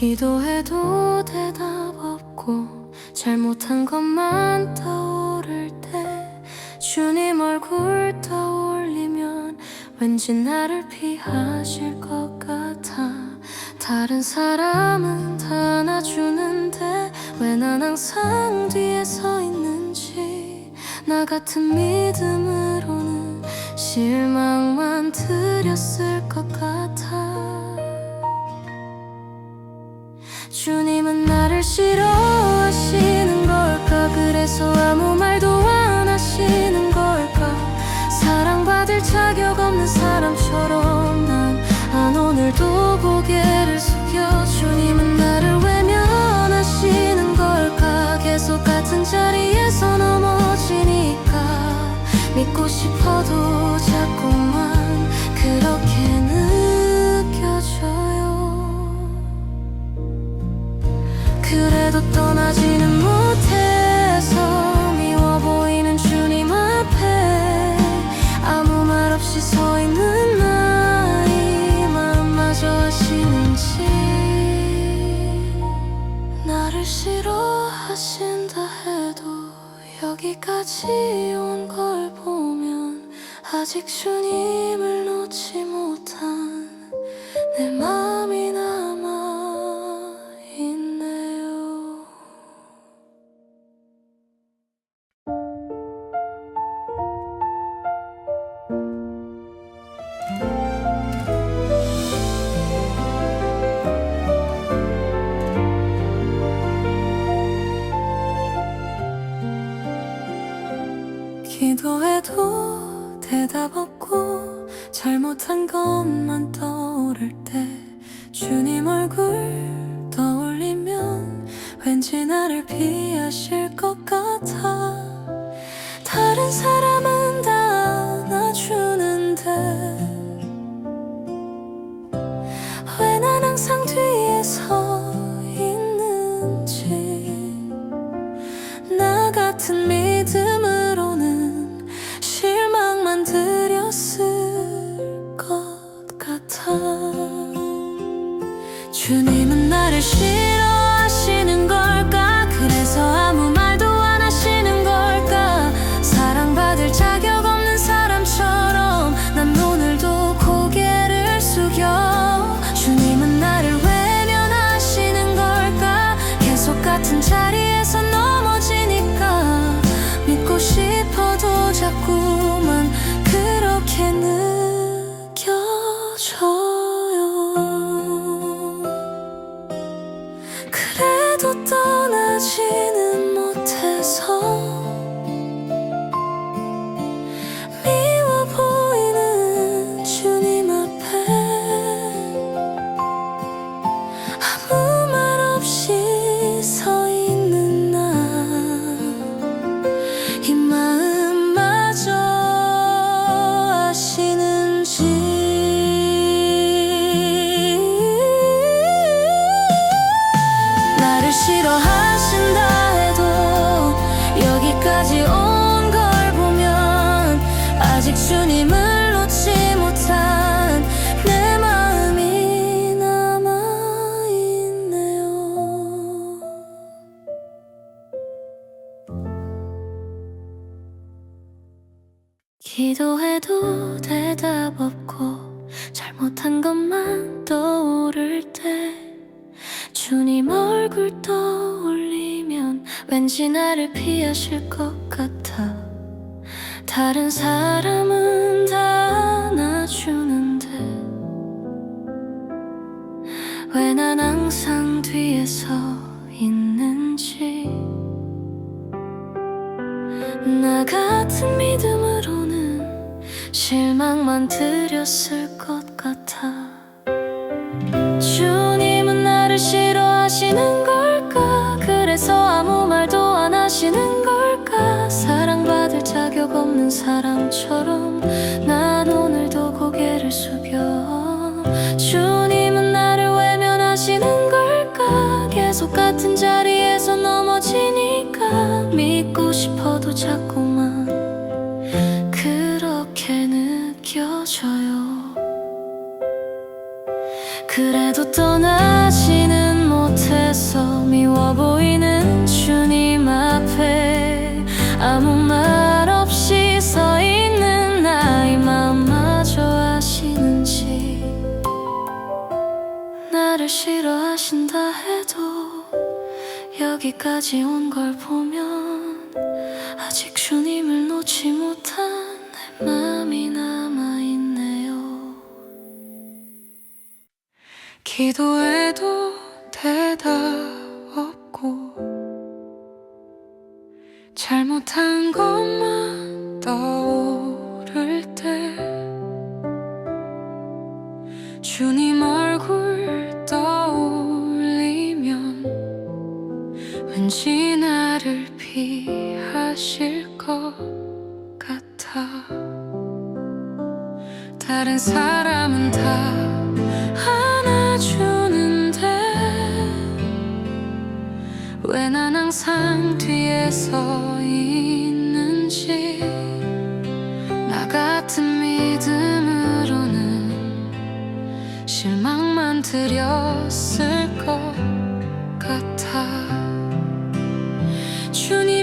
기도해도 대답 없고 잘못한 것만 떠오를 때 주님 얼굴 떠올리면 왠지 나를 피하실 것 같아. 다른 사람은 다 안아주는데 왜 난 항상 뒤에 서 있는지. 나 같은 믿음으로는 실망만 드렸을 것 주님은 나를 싫어하시는 걸까? 그래서 아무 말도 안 하시는 걸까? 사랑받을 자격 없는 사람처럼 그래도 떠나지는 못해서 미워 보이는 주님 앞에 아무 말 없이 서 있는 나이 마음마저 아시는지 나를 싫어하신다 해도 여기까지 온 걸 보면 아직 주님을 놓지 못한 내 마음이 남아 기도해도 대답 없고 잘못한 것만 떠오를 때 주님 얼굴 떠올리면 왠지 나를 피하실 것 같아. 다른 사람은 다 안아주는데 왜 난 항상 뒤에 서 있는지. 나 같은 믿 기도해도 대답 없고 잘못한 것만 떠오를 때 주님 얼굴 떠올리면 왠지 나를 피하실 것 같아. 다른 사람은 실망만 드렸을 것 같아. 주님은 나를 싫어하시는 걸까? 그래서 아무 말도 안 하시는 걸까? 사랑받을 자격 없는 사람처럼 난 오늘도 고개를 숙여 느껴져요. 그래도 떠나지는 못해서 미워 보이는 주님 앞에 아무 말 없이 서 있는 나의 마음마저 아시는지 나를 싫어하신다 해도 여기까지 온 걸 보면 아직 주님을 놓지 못한 내 마음이 남아있네요. 기도해도 대답 없고 잘못한 것만 떠오를 때 주님 얼굴 떠올리면 왠지 나를 피하실 것 다른 사람은 다 안아주는데 왜 난 항상 뒤에 서 있는지 나 같은 믿음으로는 실망만 드렸을 것 같아. 주님